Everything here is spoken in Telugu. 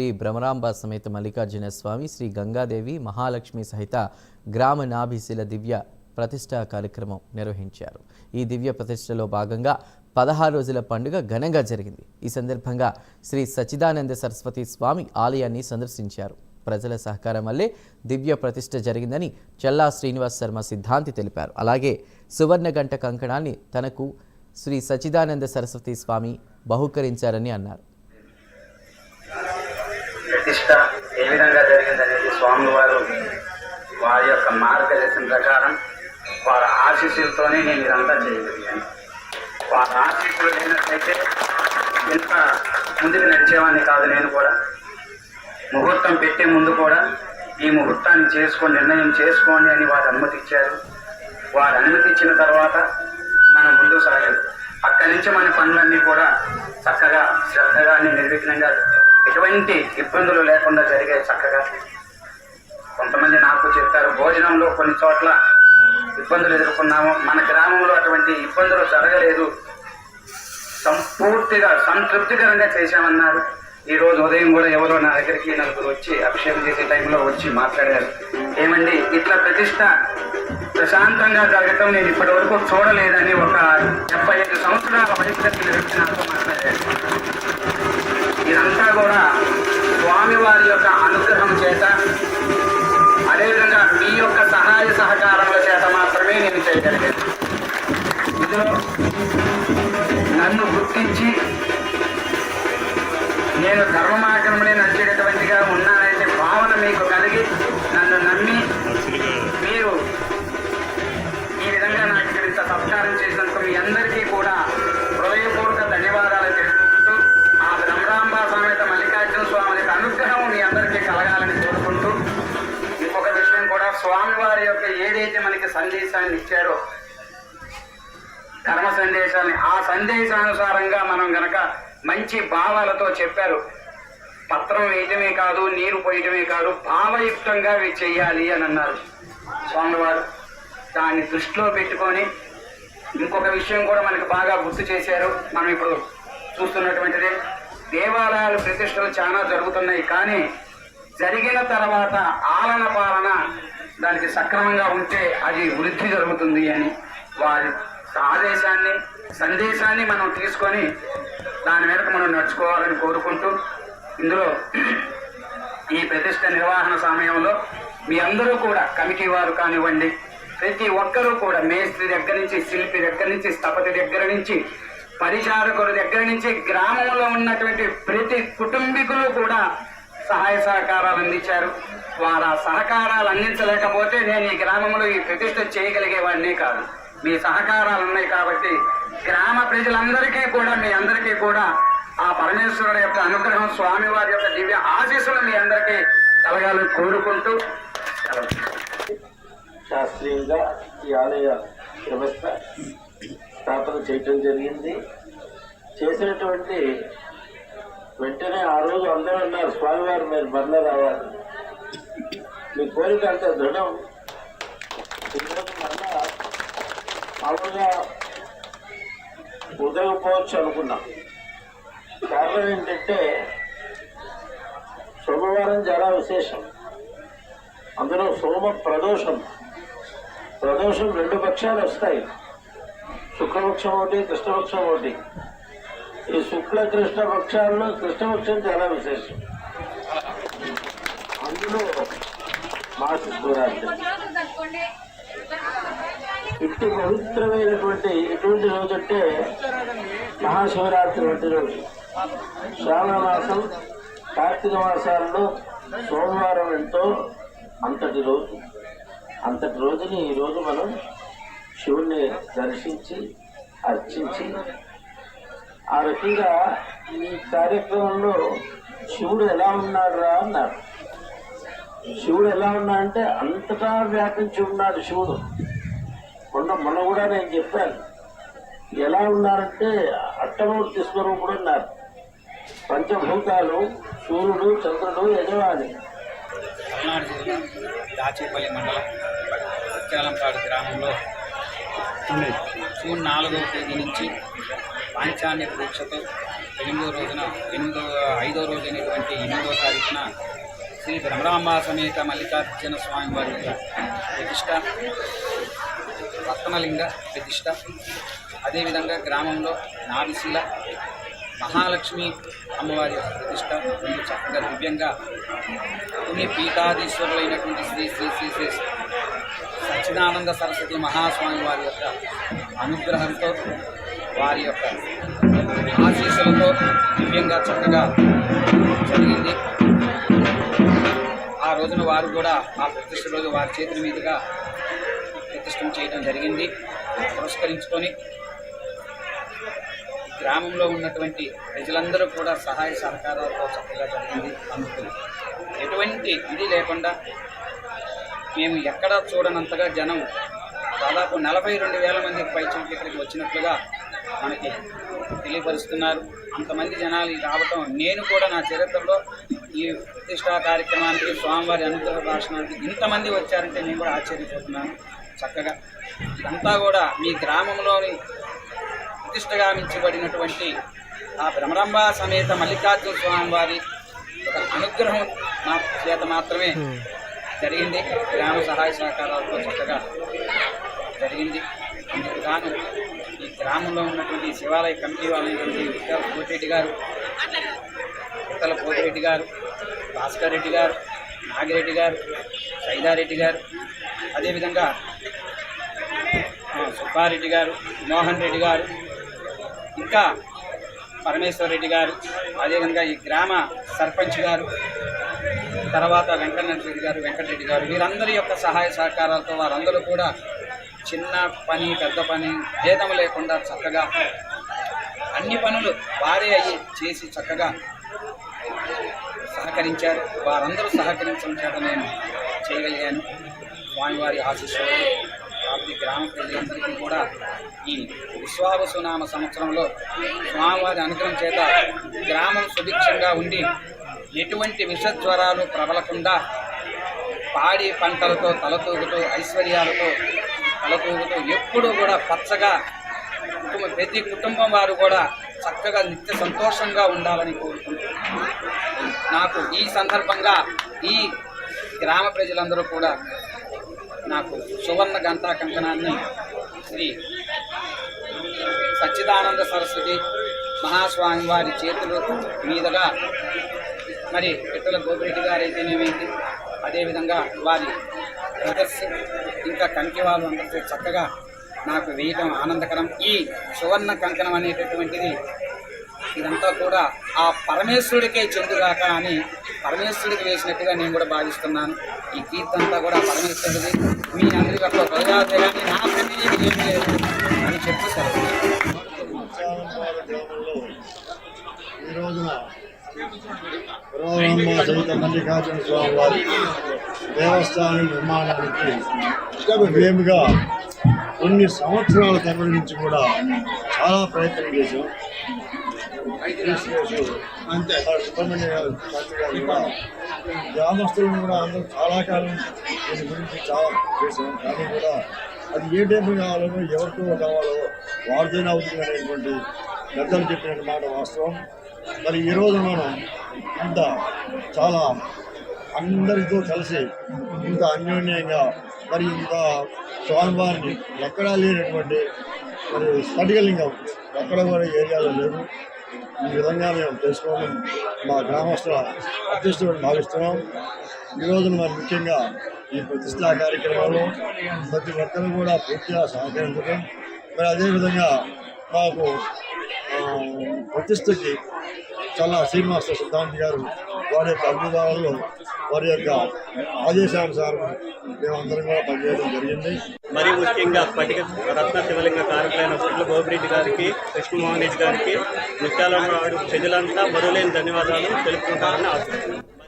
శ్రీ భ్రమరాంబ సమేత మల్లికార్జున స్వామి శ్రీ గంగాదేవి మహాలక్ష్మి సహిత గ్రామ నాభిశిల దివ్య ప్రతిష్ట కార్యక్రమం నిర్వహించారు. ఈ దివ్య ప్రతిష్టలో భాగంగా పదహారు రోజుల పండుగ ఘనంగా జరిగింది. ఈ సందర్భంగా శ్రీ సచిదానంద సరస్వతి స్వామి ఆలయాన్ని సందర్శించారు. ప్రజల సహకారం వల్లే దివ్య ప్రతిష్ఠ జరిగిందని చల్లా శ్రీనివాస్ శర్మ సిద్ధాంతి తెలిపారు. అలాగే సువర్ణ గంట కంకణాన్ని తనకు శ్రీ సచిదానంద సరస్వతి స్వామి బహుకరించారని అన్నారు ప్రతిష్ట ఏ విధంగా జరిగిందనేది స్వామివారు వారి యొక్క మార్గదర్శనం ప్రకారం వారి ఆశీస్సులతోనే నేను ఇదంతా చేయగలిగాను. వారి ఆశీస్సులు లేనట్లయితే ఇంత ముందుకు నడిచేవాడిని కాదు నేను కూడా. ముహూర్తం పెట్టే ముందు కూడా ఈ ముహూర్తాన్ని చేసుకొని నిర్ణయం చేసుకోండి అని వారు అనుమతి ఇచ్చారు. వారు అనుమతి ఇచ్చిన తర్వాత మనం ముందుకు సాగాలి అక్కడి నుంచి మన పనులన్నీ కూడా చక్కగా శ్రద్ధగా నిర్విఘ్నంగా ఎటువంటి ఇబ్బందులు లేకుండా జరిగే చక్కగా కొంతమంది నాకు చెప్పారు భోజనంలో కొన్ని చోట్ల ఇబ్బందులు ఎదుర్కొన్నాము. మన గ్రామంలో అటువంటి ఇబ్బందులు జరగలేదు. సంపూర్తిగా సంతృప్తికరంగా చేశామన్నారు. ఈ రోజు ఉదయం కూడా ఎవరో నా దగ్గరికి నలుగురు వచ్చి అభిషేకం చేసే టైంలో వచ్చి మాట్లాడారు. ఏమండి ఇట్లా ప్రతిష్ట ప్రశాంతంగా జరగటం నేను ఇప్పటి వరకు చూడలేదని ఒక డెబ్బై ఐదు సంవత్సరాల వయసు కలిగిన నాతో మాట్లాడారు. ఇదంతా కూడా స్వామివారి యొక్క అనుగ్రహం చేత అదేవిధంగా మీ యొక్క సహాయ సహకారముల చేత మాత్రమే నేను చేయగలిగాను. ఇందులో నన్ను గుర్తించి నేను ధర్మ మార్గంలో నడిచేటటువంటిగా ఉన్నానంటే భావన మీకు ఏదైతే మనకి సందేశాన్ని ఇచ్చారో ధర్మ సందేశాన్ని ఆ సందేశానుసారంగా మనం గనక మంచి భావాలతో చెప్పారు పత్రం వేయటమే కాదు నీరు పోయటమే కాదు భావయుక్తంగా చేయాలి చెయ్యాలి అని అన్నారు స్వామివారు. దాన్ని దృష్టిలో పెట్టుకొని ఇంకొక విషయం కూడా మనకి బాగా గుర్తు చేశారు. మనం ఇప్పుడు చూస్తున్నటువంటిది దేవాలయాలు ప్రతిష్టలు చాలా జరుగుతున్నాయి కానీ జరిగిన తర్వాత ఆలన పాలన దానికి సక్రమంగా ఉంటే అది వృద్ధి జరుగుతుంది అని వారి ఆదేశాన్ని సందేశాన్ని మనం తీసుకొని దాని మేరకు మనం నడుచుకోవాలని కోరుకుంటూ ఇందులో ఈ ప్రతిష్ట నిర్వహణ సమయంలో మీ అందరూ కూడా కమిటీ వారు కానివ్వండి ప్రతి ఒక్కరూ కూడా మేస్త్రి దగ్గర నుంచి శిల్పి దగ్గర నుంచి స్థపతి దగ్గర నుంచి పరిచారకుల దగ్గర నుంచి గ్రామంలో ఉన్నటువంటి ప్రతి కుటుంబీకులు కూడా సహాయ సహకారాలు అందించారు. వారు ఆ సహకారాలు అందించలేకపోతే నేను ఈ గ్రామంలో ఈ ప్రతిష్ట చేయగలిగేవాడిని కాదు. మీ సహకారాలు ఉన్నాయి కాబట్టి గ్రామ ప్రజలందరికీ కూడా మీ అందరికీ కూడా ఆ పరమేశ్వరుడు యొక్క అనుగ్రహం స్వామివారి యొక్క దివ్య ఆశీస్సులు మీ అందరికీ కలగాలని కోరుకుంటూ శాస్త్రీయంగా ఈ ఆలయ వ్యవస్థ స్థాపన చేయటం జరిగింది. చేసినటువంటి వెంటనే ఆ రోజు అందరూ అన్నారు స్వామివారు మీరు మరలా రావాలి. మీ కోరిక అంత దృఢం. ఈరోజు మరలా మామూలుగా ఉదయపోవచ్చు అనుకున్నాం. కారణం ఏంటంటే సోమవారం చాలా విశేషం. అందులో సోమ ప్రదోషం. ప్రదోషం రెండు పక్షాలు వస్తాయి. శుక్లపక్షం ఒకటి కృష్ణపక్షం ఒకటి. ఈ శుక్ల కృష్ణ పక్షాల్లో కృష్ణపక్షం చాలా విశేషం. అందులో మాస శివరాత్రి. ఇట్టి పవిత్రమైనటువంటి ఎటువంటి రోజు అంటే మహాశివరాత్రి వంటి రోజు. శ్రావణ మాసం కార్తీక మాసాల్లో సోమవారం ఎంతో అంతటి రోజు. అంతటి రోజుని ఈరోజు మనం శివుణ్ణి దర్శించి అర్చించి ఆ రకంగా ఈ కార్యక్రమంలో శివుడు ఎలా ఉన్నాడు రా అన్నారు. శివుడు ఎలా ఉన్నా అంటే అంతటా వ్యాపించి ఉన్నాడు శివుడు. మొన్న మొన్న కూడా నేను చెప్పాను. ఎలా ఉన్నారంటే అట్టమూర్తి స్వరూపుడు ఉన్నారు పంచభూతాలు సూర్యుడు చంద్రుడు యజమాని. దాచేపల్లి మండలం ముత్యాలంపాడు గ్రామంలో జూన్ నాలుగవ తేదీ నుంచి పాంచాన్య దీక్షతో ఎనిమిదో రోజున ఎనిమిదో ఐదో రోజు అనేటువంటి ఎనిమిదో తారీఖున శ్రీ భ్రమరాంబ సమేత మల్లికార్జున స్వామి వారి ప్రతిష్ట రత్నలింగ ప్రతిష్ట. అదేవిధంగా గ్రామంలో నావిశీల మహాలక్ష్మి అమ్మవారి ప్రతిష్ట రెండు చక్కగా దివ్యంగా కొన్ని పీఠాధీశ్వరులైనటువంటి శ్రీ శ్రీ శ్రీ శ్రీ సచ్చిదానంద సరస్వతి మహాస్వామి వారి యొక్క అనుగ్రహంతో వారి యొక్క ఆశీస్సులతో దివ్యంగా చక్కగా జరిగింది. ఆ రోజున వారు కూడా ఆ ప్రతిష్ట రోజు వారి చేతుల మీదుగా ప్రతిష్టం చేయడం జరిగింది. పురస్కరించుకొని గ్రామంలో ఉన్నటువంటి ప్రజలందరూ కూడా సహాయ సహకారాలతో చక్కగా జరిగింది. అందుకు ఎటువంటి ఇది లేకుండా మేము ఎక్కడా చూడనంతగా జనం దాదాపు నలభై రెండు వేల మందికి పైచీలకి ఇక్కడికి వచ్చినట్లుగా మనకి తెలియపరుస్తున్నారు. అంతమంది జనాలు రావటం నేను కూడా నా చరిత్రలో ఈ ప్రతిష్టా కార్యక్రమానికి స్వామివారి అనుగ్రహ భాషణానికి ఇంతమంది వచ్చారంటే నేను కూడా ఆశ్చర్యపోతున్నాను చక్కగా. ఇదంతా కూడా మీ గ్రామంలోని ప్రతిష్టగామించబడినటువంటి ఆ భ్రమరంభ సమేత మల్లికార్జున స్వామివారి ఒక అనుగ్రహం మా చేత మాత్రమే. జరిగింది. గ్రామ సహాయ సహకారాలతో చక్కగా జరిగింది. అందుకు గాను ఈ గ్రామంలో ఉన్నటువంటి శివాలయ కమిటీ వాళ్ళైనటువంటి విఠల కోటిరెడ్డి గారు విఠల కోటిరెడ్డి గారు భాస్కర్ రెడ్డి గారు నాగిరెడ్డి గారు సైదారెడ్డి గారు అదేవిధంగా సుబ్బారెడ్డి గారు మోహన్ రెడ్డి గారు ఇంకా పరమేశ్వర్ రెడ్డి గారు అదేవిధంగా ఈ గ్రామ సర్పంచ్ గారు తర్వాత వెంకటరెడ్డి గారు వెంకటరెడ్డి గారు వీరందరి యొక్క సహాయ సహకారాలతో వారందరూ కూడా చిన్న పని పెద్ద పని భేదం లేకుండా చక్కగా అన్ని పనులు వారే అయ్యి చేసి చక్కగా సహకరించారు. వారందరూ సహకరించడం చేత నేను చేయగలిగాను. స్వామివారి ఆశీస్సులు కాబట్టి గ్రామ ప్రజలందరికీ కూడా ఈ విశ్వావసునామ సంవత్సరంలో స్వామివారి అనుగ్రహం చేత గ్రామం సుభిక్షంగా ఉండి ఎటువంటి విషజ్వరాలు ప్రబలకుండా పాడి పంటలతో తలతూగుతూ ఐశ్వర్యాలతో తలతూగుతూ ఎప్పుడూ కూడా పచ్చగా కుటుంబ ప్రతి కుటుంబం వారు కూడా చక్కగా నిత్య సంతోషంగా ఉండాలని కోరుకుంటున్నాను. నాకు ఈ సందర్భంగా ఈ గ్రామ ప్రజలందరూ కూడా నాకు సువర్ణ గంటా కంకణాన్ని శ్రీ సచ్చిదానంద సరస్వతి మహాస్వామి వారి చేతులు మీదుగా మరి పిట్టల గోపిరెడ్డి గారు అయితేనేమిటి అదేవిధంగా వారి బ్రదర్స్ ఇంకా కంకి వాళ్ళు అందరితో చక్కగా నాకు వేయటం ఆనందకరం. ఈ సువర్ణ కంకణం అనేటటువంటిది ఇదంతా కూడా ఆ పరమేశ్వరుడికే చెందుగాక అని పరమేశ్వరుడికి వేసినట్టుగా నేను కూడా భావిస్తున్నాను. ఈ కీర్తి అంతా కూడా పరమేశ్వరుడిది. మీ అందరి యొక్క ప్రజాతే కానీ నా ప్రమేయం ఏం లేదు అని చెప్పి ఈ రోజున సహిత మల్లికార్జున స్వామి వారి దేవస్థానం నిర్మాణానికి మేముగా కొన్ని సంవత్సరాల తరబడి నుంచి కూడా చాలా ప్రయత్నం చేశాం. అంతే. సుబ్రహ్మణ్య గారు గ్రామస్తులను కూడా అందరూ చాలా కాలం దీని గురించి చాలా చేశాం. కానీ కూడా అది ఏ టైపు కావాలో ఎవరితో కావాలో వాడితేనే అవుతుంది అనేటువంటి పెద్దలు చెప్పిన మాట వాస్తవం. మరి ఈ మనం ఇంత చాలా అందరితో కలిసి ఇంత అన్యోన్యంగా మరి ఇంత స్వామివారిని ఎక్కడా లేనటువంటి మరి స్ఫటికలింగం ఎక్కడ కూడా ఏరియాలో లేదు. ఈ విధంగా మేము తెలుసుకోవడం మా గ్రామస్తుల అదృష్టం భావిస్తున్నాం. ఈ మరి ముఖ్యంగా ఈ ప్రతిష్టా కార్యక్రమంలో ప్రతి ఒక్కరు కూడా పూర్తిగా సహకరించడం. మరి అదేవిధంగా మాకు ప్రతిష్టకి చాలా శ్రీనివాస సిద్ధాంతి గారు వారి యొక్క అభిప్రాయాల్లో వారి యొక్క ఆదేశానుసారం మేమందరం కూడా పనిచేయడం జరిగింది. మరీ ముఖ్యంగా పటిక రత్న శివలింగ కారకులైన పుట్ల గోపిరెడ్డి గారికి కృష్ణమోహన్ రెడ్డి గారికి ముత్యాలరాడు ప్రజలంతా మరోలేని ధన్యవాదాలు తెలుపుకుంటారని ఆశిస్తున్నాను